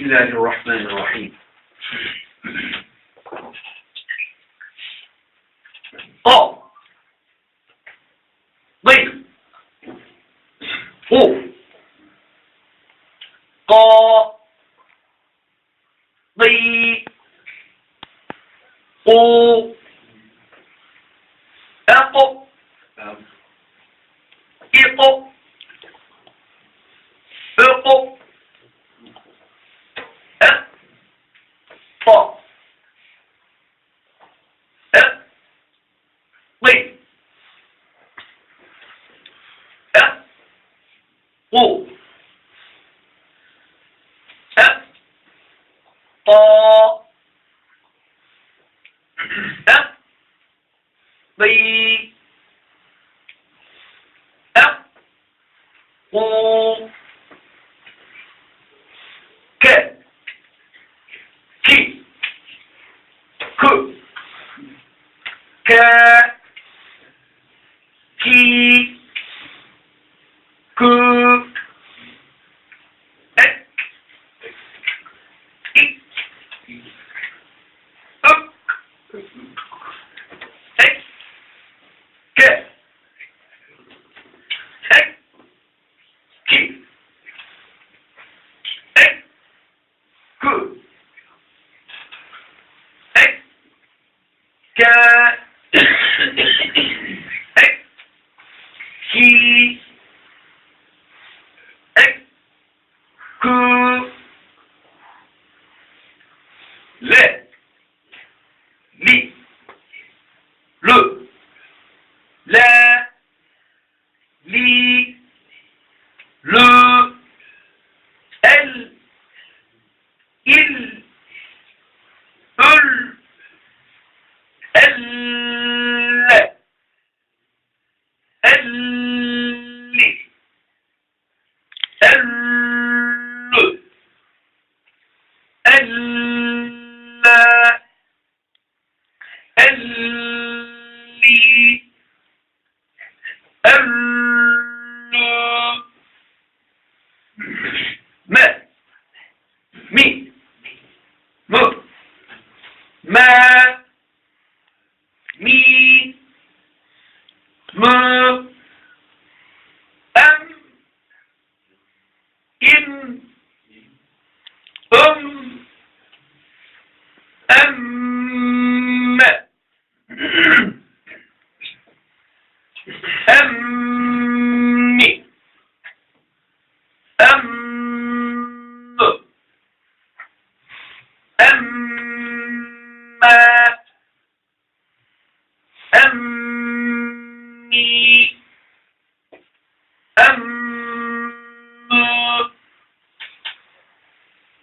بسم الله الرحمن الرحيم أو ضيق أو قا ضي قو أقو إقو أقو 哦，哎，喂，哎，五，哎，八，哎，Yeah. Let Man.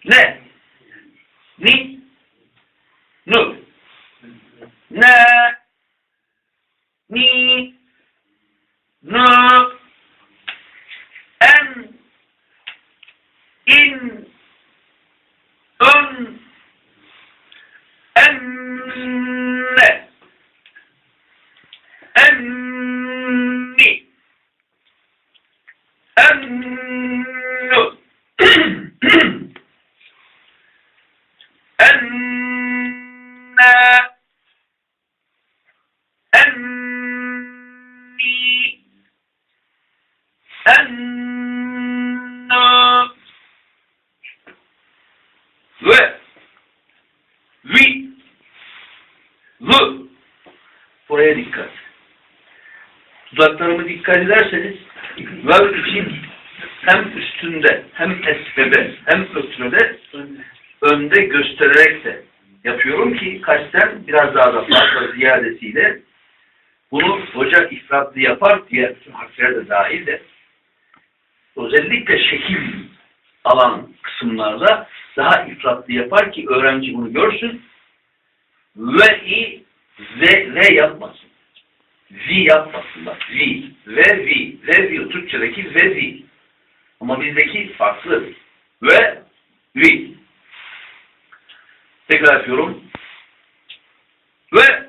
Ne? Ni? Ennu? Ve? Vi? Vı? Buraya dikkat. Dudaklarımı dikkat ederseniz vav için hem üstünde hem esbebe hem ötrüde önde göstererek de yapıyorum ki kasten biraz daha da fazla ziyadesiyle bunu hoca ifratlı yapar diğer bütün harfler de dahil de özellikle şekil alan kısımlarda daha ifratlı yapar ki öğrenci bunu görsün ve i ve ve yapmasın. Vi yapmasın bak. Vi ve vi. Ve vi. Türkçedeki ve vi. Ama bizdeki farklı. Ve vi. Tekrar yapıyorum. Ve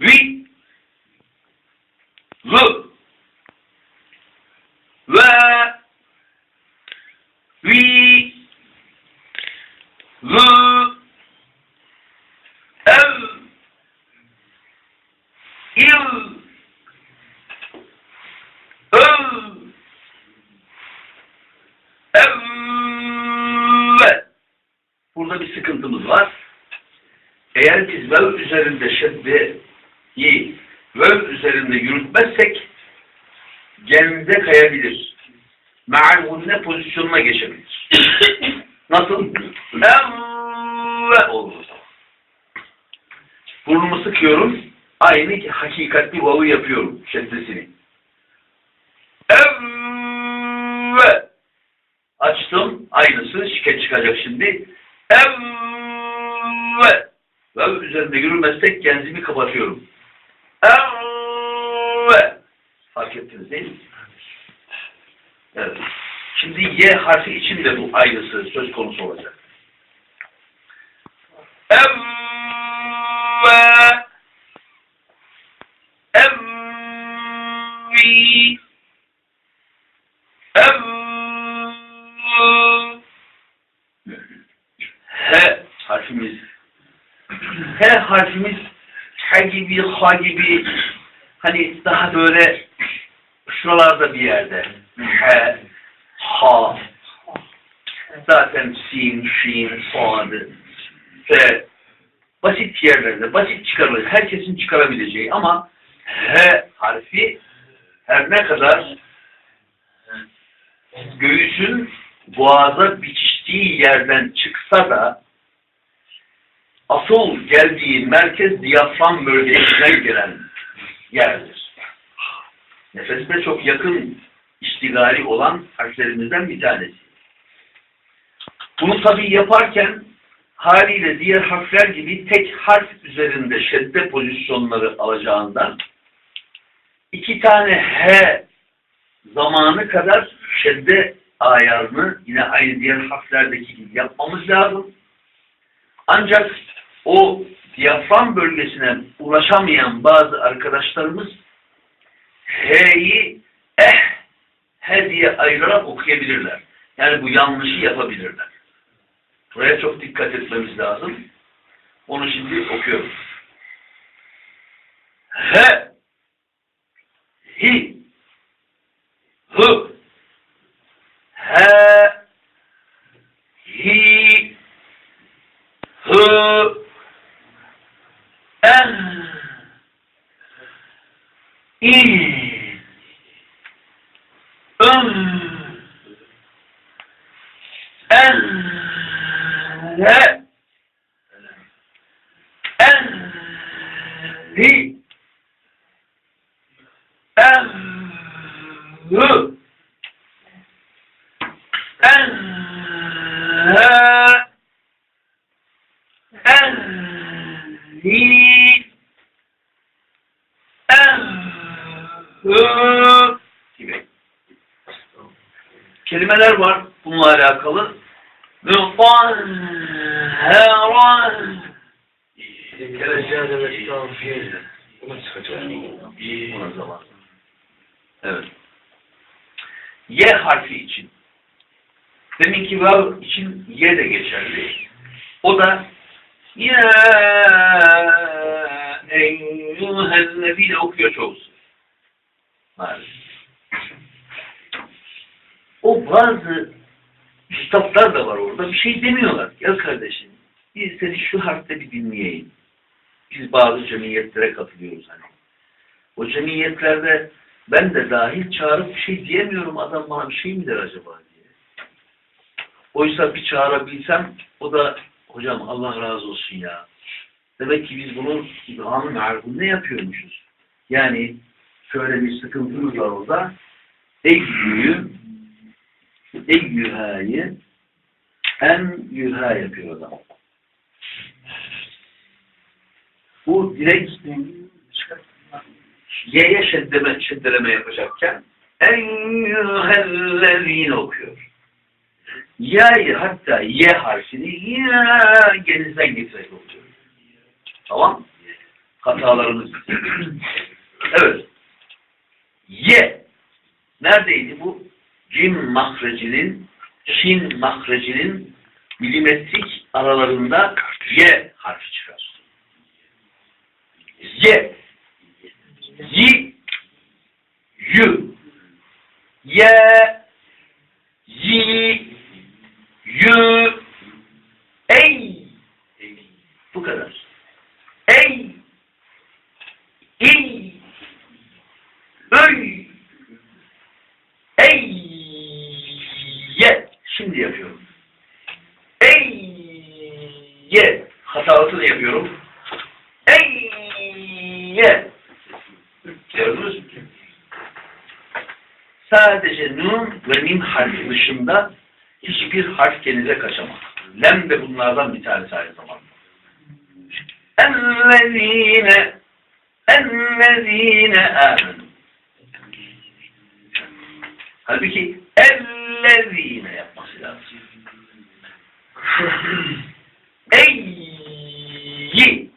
vi vı were, we, were, ev, il, Burada bir sıkıntımız var. Eğer biz vev üzerinde şeddeyi vev üzerinde yürütmezsek gemide kayabilir. Me'al pozisyonuna geçebilir. Nasıl? Evve olur. Burnumu sıkıyorum. Aynı ki hakikatli vavu yapıyorum. Şeddesini. Evve. Açtım. Aynısı şike çıkacak şimdi. Evve. Vav üzerinde yürümezsek genzimi kapatıyorum. Fark ettiniz değil mi? Evet. Şimdi Y harfi için de bu aynısı söz konusu olacak. Evve Evvi Evvu H harfimiz H harfimiz H gibi, H gibi hani daha böyle şuralarda bir yerde. H Ha. Zaten Sin, Şin, Sad F basit yerlerde, basit çıkarılır. Herkesin çıkarabileceği ama H harfi her ne kadar göğüsün boğaza biçiştiği yerden çıksa da asıl geldiği merkez diyafram bölgesinden gelen yerdir. Nefesine çok yakın iştigali olan harflerimizden bir tanesi. Bunu tabii yaparken haliyle diğer harfler gibi tek harf üzerinde şedde pozisyonları alacağından iki tane H zamanı kadar şedde ayarını yine aynı diğer harflerdeki gibi yapmamız lazım. Ancak o diyafram bölgesine ulaşamayan bazı arkadaşlarımız H'yi eh, H diye ayırarak okuyabilirler. Yani bu yanlışı yapabilirler. Buraya çok dikkat etmemiz lazım. Onu şimdi okuyorum. H Hi Hı He Hi Hı En İn Üm En Le En Li En Hı En He En Li En Hı gibi kelimeler var bununla alakalı. Mutahharan Geleceğe ve tavfiye. Buna çıkacak. Buna zaman. Evet. Y harfi için. Deminki vav için Y de geçerli. O da ya eyyühellezine okuyor çoğusu. Maalesef. Bazı üstadlar da var orada. Bir şey demiyorlar. Ya kardeşim biz seni şu harfte bir dinleyelim. Biz bazı cemiyetlere katılıyoruz hani. O cemiyetlerde ben de dahil çağırıp bir şey diyemiyorum. Adam bana bir şey mi der acaba diye. Oysa bir çağırabilsem o da hocam Allah razı olsun ya. Demek ki biz bunun İbrahim'in ne yapıyormuşuz? Yani şöyle bir sıkıntımız var orada. Eyyü'yü Eyyüha'yı en yüha yapıyor adam. Bu direkt Y'ye şeddeme, şeddeleme yapacakken eyyühellezine okuyor. Y'yi hatta Y harfini ya genizden getirerek okuyor. Tamam Hatalarımız. evet. Y. Neredeydi bu? Cim mahrecinin, Şin mahrecinin milimetrik aralarında Y harfi çıkar. Y. Y. Y. Y. Y. Y. Ey. nasıl yapıyorum? Eyye. Gördünüz? Sadece nun ve mim harfi dışında hiçbir harf kendine kaçamaz. Lem de bunlardan bir tanesi aynı zamanda. Ellezine Ellezine amenu. Halbuki ellezine yapması lazım. Ey ye.